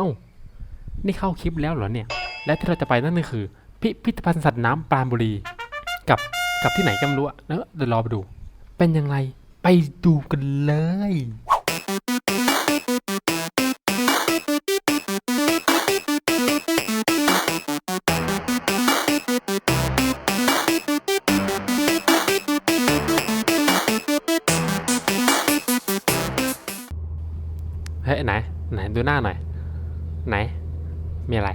อ้า นี่เข้าคลิปแล้วเหรอเนี่ย และที่เราจะไปนั่นก็คือ พิพิธภัณฑ์สัตว์น้ำปราณบุรี กับกับที่ไหนก็ไม่รู้อะแล้วเดี๋ยวรอไปดู เป็นยังไงไปดูกันเลยเฮ้ยไหนไหนดูหน้าหน่อย ไหน มีอะไร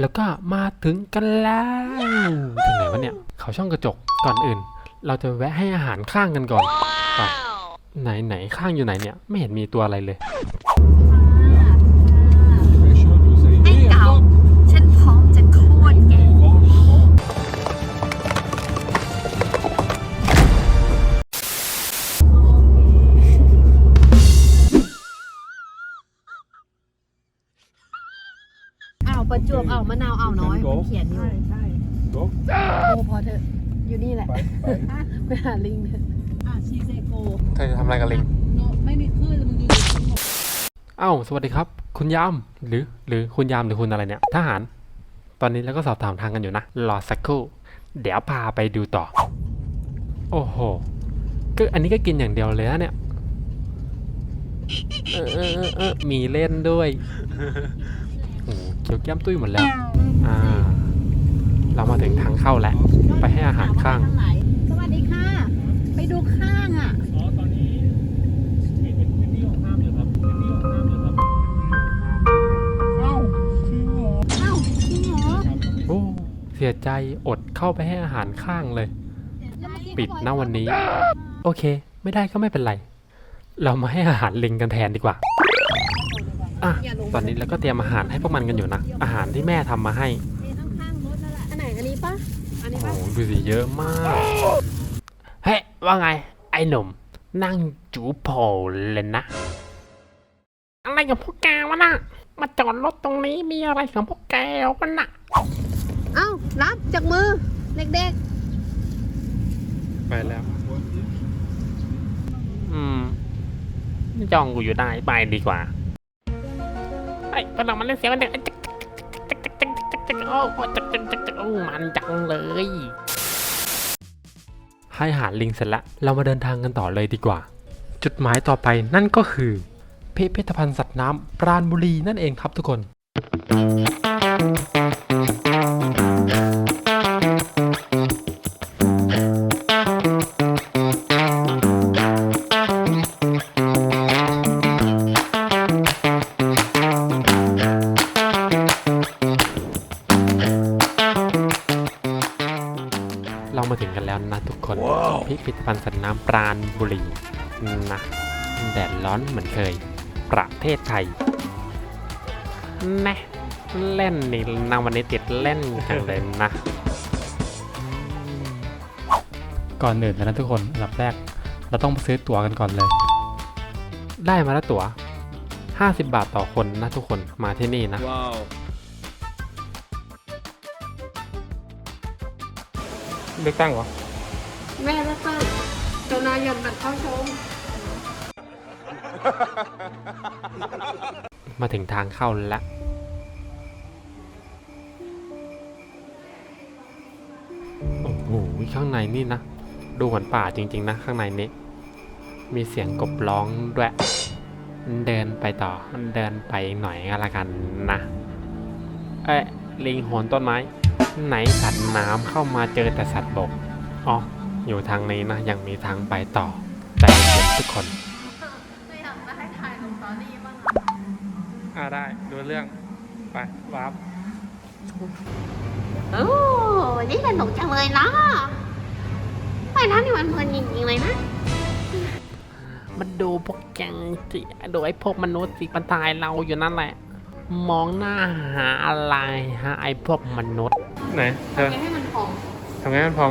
แล้วก็มาถึงกันแล้วถึงไหนวะเนี่ย เขาช่องกระจกก่อนอื่น เราจะแวะให้อาหารข้างกันก่อนไปไหนไหนข้างอยู่ไหนเนี่ย ไม่เห็นมีตัวอะไรเลย จวบอ้าวมะนาวอ้าวน้อยมันเขียนอยู่โต๊ะโอ้พอเถอะอยู่นี่แหละไปไปไปหาลิงเถอะอะชีเซโกเธอจะทำอะไรกับลิง โนไม่มีคลื่นมึงอยู่สงบเอ้า สวัสดีครับ คุณยาม หรือ หรือคุณยามหรือคุณอะไรเนี่ย ทหาร ตอนนี้เราก็สอบถามทางกันอยู่นะ รอสักครู่ เดี๋ยวพาไปดูต่อ โอ้โห ก็อันนี้ก็กินอย่างเดียวเลยนะเนี่ย เออเออเออเออมีเล่นด้วยโอ้โหเขียวแก้มตุ้ยหมดแล้ว อ่า เรามาถึงทางเข้าแล้ว ไปให้อาหารข้าง สวัสดีค่ะ ไปดูข้างอะ อ๋อ ตอนนี้เห็นเป็นพื้นที่ของห้ามอยู่ครับพื้นที่ของห้ามอยู่ครับเอ้าจริงเหรอเอ้าจริงเหรอครับโอ้ เสียใจอดเข้าไปให้อาหารข้างเลย แล้วเมื่อกี้ปิดเขาบอกหน้าวันนี้ โอเค ไม่ได้ก็ไม่เป็นไร เรามาให้อาหารลิงกันแทนดีกว่า อะตอนนี้เราก็เตรียมอาหารให้พวกมันกันอยู่นะ อาหารที่แม่ทำมาให้ข้างๆรถนั่นแหละอันไหนอันนี้ปะอันนี้โอ้ปะโหดูสิเยอะมาก เฮ้ยว่าไง ไอ้หนุ่ม นั่งจูโผเลยนะ อะไรกับพวกแกวะน่ะ มาจอดรถตรงนี้มีอะไรของพวกแกวะน่ะ เอ้า รับจากมือ เด็กไปแล้ว อืมจ้องกูอยู่ได้ไปดีกว่าไอ้ฝรั่งมันเล่นเสียงมันเด็กโอ้โอ้มันจังเลยให้หาลิงเสร็จละ เรามาเดินทางกันต่อเลยดีกว่า จุดหมายต่อไปนั่นก็คือ พิพิธภัณฑ์สัตว์น้ำปราณบุรีนั่นเองครับทุกคน พิพิธภัณฑ์สัตว์น้ำปราณบุรีนะแดดร้อนเหมือนเคย ประเทศไทยนะเล่นนี่นาวันนี้ติดเล่นจังเลยนะ ก่อนอื่นเลยนะทุกคนอันดับแรก เราต้องซื้อตั๋วกันก่อนเลย ได้มาแล้วตั๋ว 50 บาทต่อคนนะทุกคนมาที่นี่นะว้าวเลือกตั้งเหรอๆ แม่แล้วก็เจ้านายยนบัตรเข้าชม มาถึงทางเข้าแล้ว โอ้โห ข้างในนี่นะ ดูเหมือนป่าจริง ๆ นะ ข้างในนี้ มีเสียงกบร้องด้วย เดินไปต่อ เดินไปหน่อยก็แล้วกันนะ เอ้ยลิงโหนต้นไม้ ไหนสัตว์น้ำเข้ามาเจอแต่สัตว์บก อ๋อ อยู่ทางนี้นะ ยังมีทางไปต่อใจเย็นๆทุกคนไม่อยากมาให้ถ่ายลงตอรี่บ้างอ่าได้ดูเรื่อง ไปวาร์ปโอ้นี่สนุกจังเลยนะไปน้ำนี่มันเพลินจริงๆเลยนะ มันดูพวกแกงสิดูไอ้พวกมนุษย์สิมันตายเราอยู่นั่นแหละ มองหน้าหาอะไรฮะไอ้พวกมนุษย์ไหนเธอแกให้มันพองทำไงมันพอง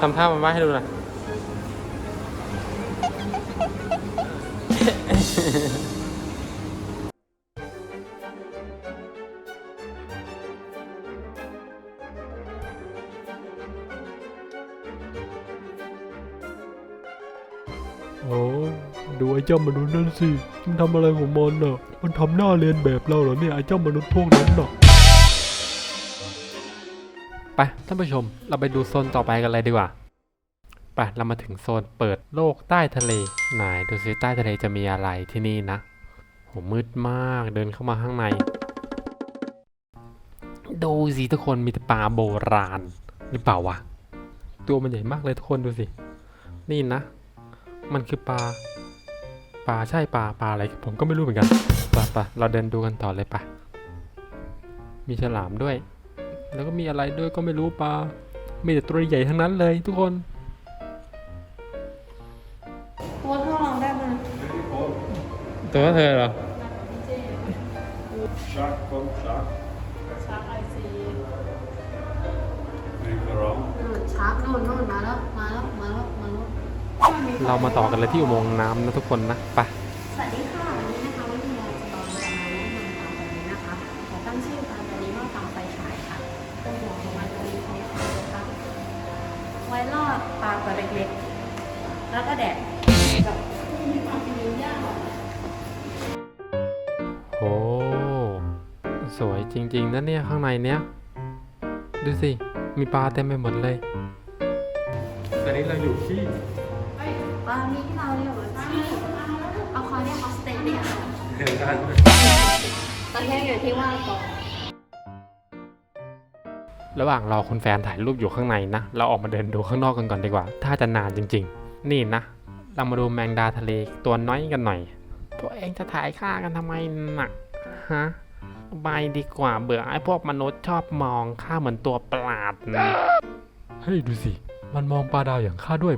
ทำท่ามาม่าให้ดูหน่อยโอ้ดูไอ้เจ้ามนุษย์นั่นสิ มันทำอะไรของมอนน่ะ มันทำหน้าเรียนแบบเราเหรอเนี่ยไอ้เจ้ามนุษย์พวกนั้นน่ะ ไปท่านผู้ชมเราไปดูโซนต่อไปกันเลยดีกว่าไปเรามาถึงโซนเปิดโลกใต้ทะเลไหนดูซิใต้ทะเลจะมีอะไรที่นี่นะโหมืดมากเดินเข้ามาข้างใน ดูสิทุกคนมีแต่ปลาโบราณหรือเปล่าวะตัวมันใหญ่มากเลยทุกคนดูสิ นี่นะ มันคือปลาปลาใช่ปลาปลาอะไรผมก็ไม่รู้เหมือนกันไปไปเราเดินดูกันต่อเลยไปมีฉลามด้วย แล้วก็มีอะไรด้วยก็ไม่รู้ปลามีแต่ตัวใหญ่ทั้งนั้นเลยทุกคนตัวเท่าเราได้ไหมตัวเธอเหรอ Shark, come shark. ชาร์กไอซี Big around. นู่นชาร์กนู่นนู่นมาแล้วมาแล้วมาแล้วมาแล้วเรามาต่อกันเลยที่อุโมงค์น้ำนะทุกคนนะไปสวัสดีค่ะวันนี้นะคะ แล้วก็แดดแบบมีความเป็นลิ้นย่างอะโอ้สวยจริงๆนะเนี่ยข้างในเนี้ย ดูสิ มีปลาเต็มไปหมดเลย ตอนนี้เราอยู่ที่เอ้ยปลานี้เราเรียกว่าที่เอาคอเรียกออสเตรเลียเดินกันประเทศอย่างที่ว่าก่อนระหว่างรอคุณแฟนถ่ายรูปอยู่ข้างในนะ เราออกมาเดินดูข้างนอกกันก่อนดีกว่า ถ้าจะนานจริง ๆ นี่นะ เรามาดูแมงดาทะเลตัวน้อยกันหน่อย พวกเองจะถ่ายค่ากันทำไมหนักฮะบายดีกว่าเบื่อไอ้พวกมนุษย์ชอบมองข้าเหมือนตัวประหลาดนะเฮ้ยดูสิ มันมองปลาดาวอย่างข้าด้วย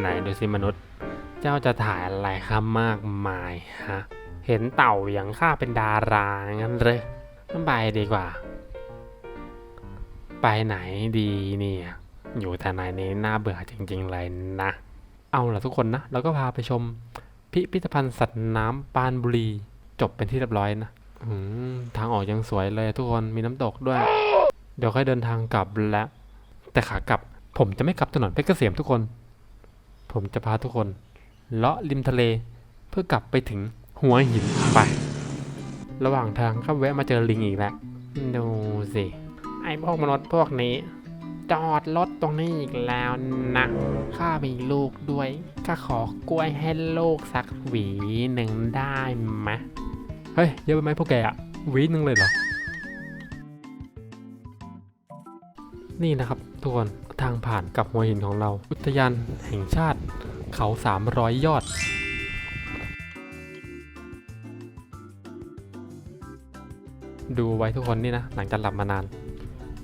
ไหนดูสิมนุษย์ เจ้าจะถ่ายอะไรข้ามากมายฮะ เห็นเต่าอย่างข้าเป็นดารางั้นเลยไปดีกว่า ไปไหนดีเนี่ย อยู่แต่ในนี้น่าเบื่อจริงๆเลยนะ เอาล่ะทุกคนนะ เราก็พาไปชม พิพิธภัณฑ์สัตว์น้ำปานบุรี จบเป็นที่เรียบร้อยนะทางออกยังสวยเลยทุกคน มีน้ำตกด้วย เดี๋ยวค่อยเดินทางกลับแล้ว แต่ขากลับ ผมจะไม่กลับถนนเพชรเกษมทุกคน ผมจะพาทุกคน เลาะริมทะเลเพื่อกลับไปถึง หัวหินไประหว่างทางก็แวะมาเจอลิงอีกแล้วดูสิ ไอ้พวกมนุษย์พวกนี้ จอดรถตรงนี้อีกแล้วนะข้ามีลูกด้วยข้าขอกล้วยให้ลูกสักหวีหนึ่งได้ไหมเฮ้ยเยอะไปไหมพวกแกอะหวีหนึ่งเลยเหรอ นี่นะครับทุกคนทางผ่านกับหัวหินของเรา อุทยานแห่งชาติเขา 300 ยอด ดูไว้ทุกคนนี่นะ หลังจากหลับมานาน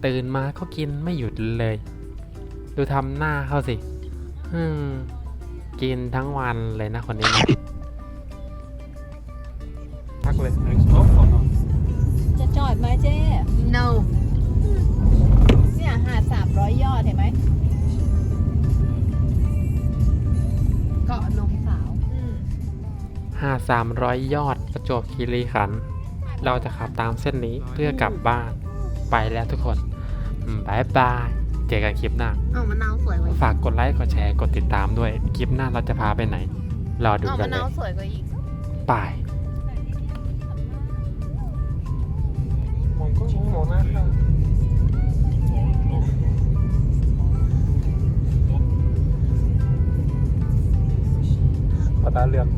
ตื่นมาก็กินไม่หยุดเลย ดูทำหน้าเขาสิอืมกินทั้งวันเลยนะคนนี้นะพักเลย Stop or not? จะจอดไหมเจ๊ no เนี่ยหาดสามร้อยยอดเห็นไหมเกาะนมสาวอืมหาด300ยอดประจวบคีรีขันธ์ เราจะขับตามเส้นนี้เพื่อกลับบ้านไปแล้วทุกคนอืมบายบาย เจอกันคลิปหน้าเอ้ามะนาวสวยกว่าอีกฝากกดไลค์กดแชร์กดติดตามด้วย คลิปหน้าเราจะพาไปไหน รอดูเอ้ากัมะนเลนาวยสวยกว่าอีก ไปมองก็มองหน้าค่ะปตาเลือก